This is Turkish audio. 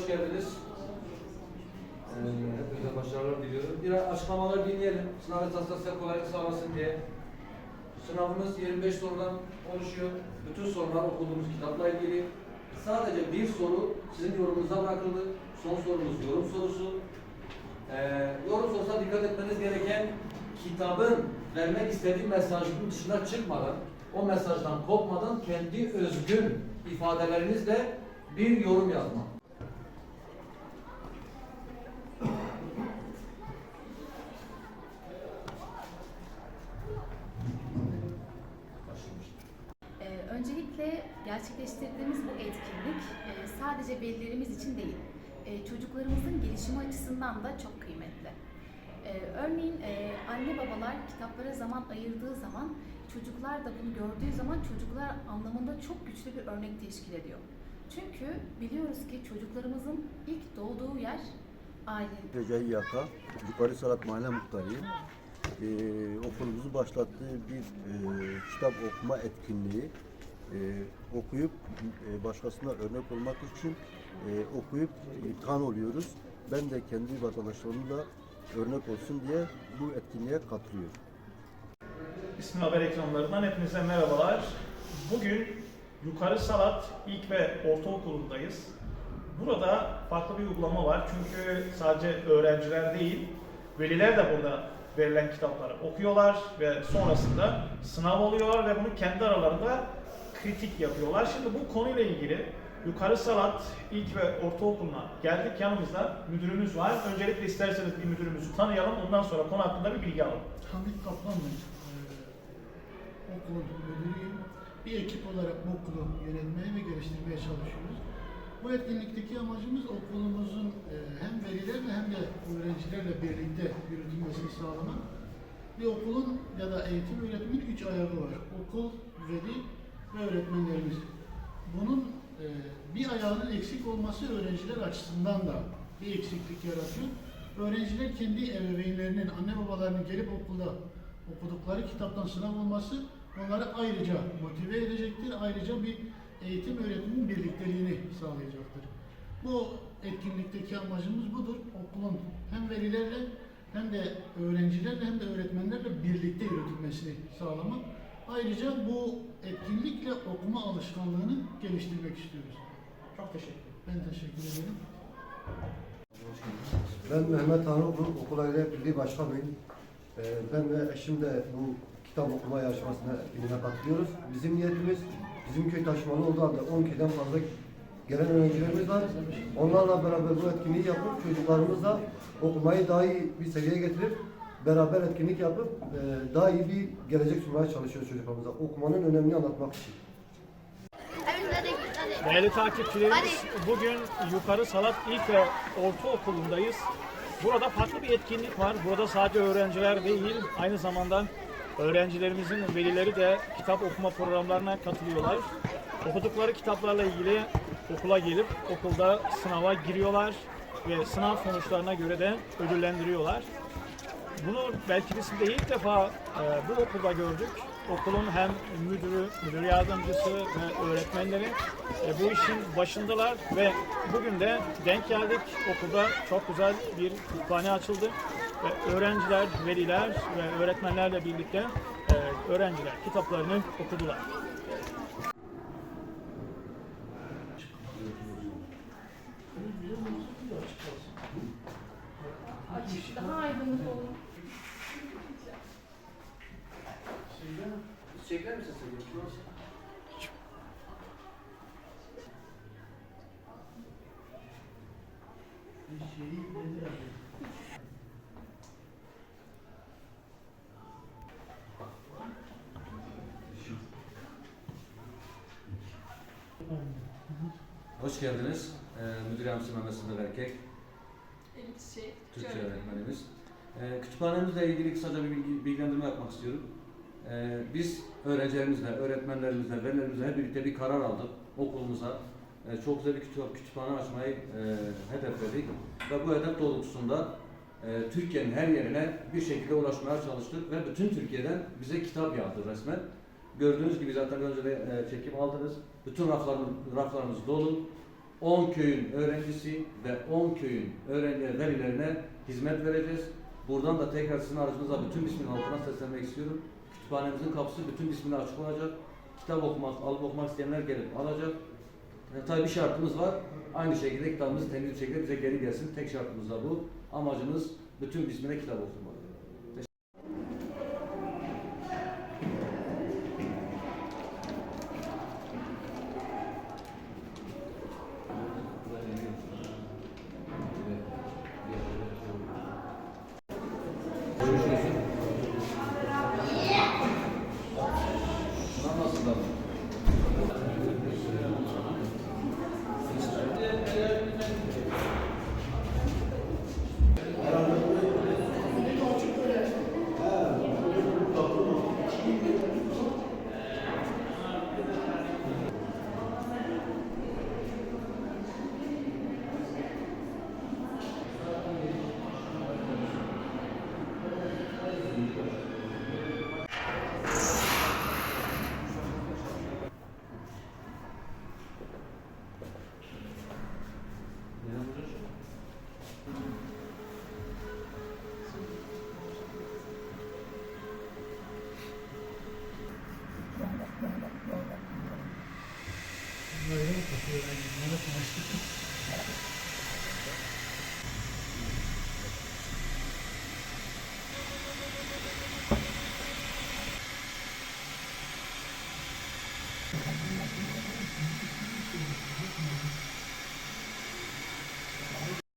hoş geldiniz. Ee, hepinize başarılar diliyorum. Bir açıklamalar dinleyelim. Sınav esasında size kolaylık sağlasın diye. Sınavımız 25 sorudan oluşuyor. Bütün sorular okuduğumuz kitapla ilgili. Sadece bir soru sizin yorumunuza bırakıldı. Son sorumuz yorum sorusu. Ee, yorum sorusuna dikkat etmeniz gereken kitabın vermek istediği mesajın dışına çıkmadan, o mesajdan kopmadan kendi özgün ifadelerinizle bir yorum yazmak. Başlamıştım. Ee, öncelikle gerçekleştirdiğimiz bu etkinlik e, sadece velilerimiz için değil, e, çocuklarımızın gelişimi açısından da çok kıymetli. Ee, örneğin e, anne babalar kitaplara zaman ayırdığı zaman çocuklar da bunu gördüğü zaman çocuklar anlamında çok güçlü bir örnek teşkil ediyor. Çünkü biliyoruz ki çocuklarımızın ilk doğduğu yer aile, Recai Yaka, Yukarı Salat Mahalle Muhtarıyım. Ee, okulumuzun başlattığı bir e, kitap okuma etkinliği. Ee, okuyup e, başkasına örnek olmak için e, okuyup imtihan oluyoruz. Ben de kendi vatandaşlarımla örnek olsun diye bu etkinliğe katılıyorum. İsmi Haber ekranlarından hepinize merhabalar. Bugün Yukarı Salat İlk ve Ortaokulu'ndayız. Burada farklı bir uygulama var çünkü sadece öğrenciler değil, veliler de burada verilen kitapları okuyorlar ve sonrasında sınav oluyor ve bunu kendi aralarında kritik yapıyorlar. Şimdi bu konuyla ilgili Yukarı Salat İlk ve Ortaokulu'na geldik. Yanımızda müdürümüz var. Öncelikle isterseniz bir müdürümüzü tanıyalım. Ondan sonra konu hakkında bir bilgi alalım. Hamit Kaplan ben. Ee, okulun müdürüyüm. Bir ekip olarak bu okulu yönetmeye ve geliştirmeye çalışıyoruz. Bu etkinlikteki amacımız okulumuzun e, hem velilerle hem de öğrencilerle birlikte yürütülmesini sağlamak. Bir okulun ya da eğitim öğretimin üç ayağı var. Okul, veli ve öğretmenlerimiz. Bunun e, bir ayağının eksik olması öğrenciler açısından da bir eksiklik yaratıyor. Öğrenciler kendi ebeveynlerinin, anne babalarının gelip okulda okudukları kitaptan sınav olması onları ayrıca motive edecektir. Ayrıca bir eğitim öğretimin birlikteliğini sağlayacaktır. Bu etkinlikteki amacımız budur. Okulun hem velilerle hem de öğrencilerle hem de öğretmenlerle birlikte yürütülmesini sağlamak. Ayrıca bu etkinlikle okuma alışkanlığını geliştirmek istiyoruz. Çok teşekkür ederim. Ben teşekkür ederim. Ben Mehmet Tanrıoğlu, Okul Aile Birliği Başkanıyım. Ee, Ben ve eşim de bu kitap okuma yarışmasına birine katılıyoruz. Bizim niyetimiz, bizim köy taşımalı olduğu halde 10 köyden fazla gelen öğrencilerimiz var. Onlarla beraber bu etkinliği yapıp çocuklarımızla okumayı daha iyi bir seviyeye getirip beraber etkinlik yapıp e, daha iyi bir gelecek sunmaya çalışıyoruz çocuklarımıza. Okumanın önemini anlatmak için. Değerli takipçilerimiz, bugün Yukarı Salat İlk ve Ortaokulu'ndayız. Burada farklı bir etkinlik var. Burada sadece öğrenciler değil, aynı zamanda öğrencilerimizin velileri de kitap okuma programlarına katılıyorlar. Okudukları kitaplarla ilgili okula gelip okulda sınava giriyorlar ve sınav sonuçlarına göre de ödüllendiriyorlar. Bunu belki biz de ilk defa e, bu okulda gördük. Okulun hem müdürü, müdür yardımcısı ve öğretmenleri e, bu işin başındalar ve bugün de denk geldik. Okulda çok güzel bir kütüphane açıldı ve öğrenciler, veliler ve öğretmenlerle birlikte e, öğrenciler kitaplarını okudular. Hoş geldiniz. Ee, Müdür Yardımcısı Mehmet Sınır Erkek, Elif Çiçek, Türkçe öğretmenimiz. Ee, kütüphanemizle ilgili kısaca bir bilgi, bilgilendirme yapmak istiyorum. Ee, biz öğrencilerimizle, öğretmenlerimizle, velilerimizle hep birlikte bir karar aldık okulumuza. Ee, çok güzel bir kütüphane, kütüphane açmayı e, hedefledik. Ve bu hedef doğrultusunda e, Türkiye'nin her yerine bir şekilde ulaşmaya çalıştık ve bütün Türkiye'den bize kitap yağdı resmen. Gördüğünüz gibi zaten önce de e, çekim aldınız. Bütün raflarımız, raflarımız dolu. 10 köyün öğrencisi ve 10 köyün öğrenci velilerine hizmet vereceğiz. Buradan da tekrar sizin aracınıza bütün bismin halkına seslenmek istiyorum. Kütüphanemizin kapısı bütün bismine açık olacak. Kitap okumak, alıp okumak isteyenler gelip alacak. E, tabii bir şartımız var. Aynı şekilde kitabımız temiz bir şekilde bize geri gelsin. Tek şartımız da bu. Amacımız bütün bismine kitap okumak.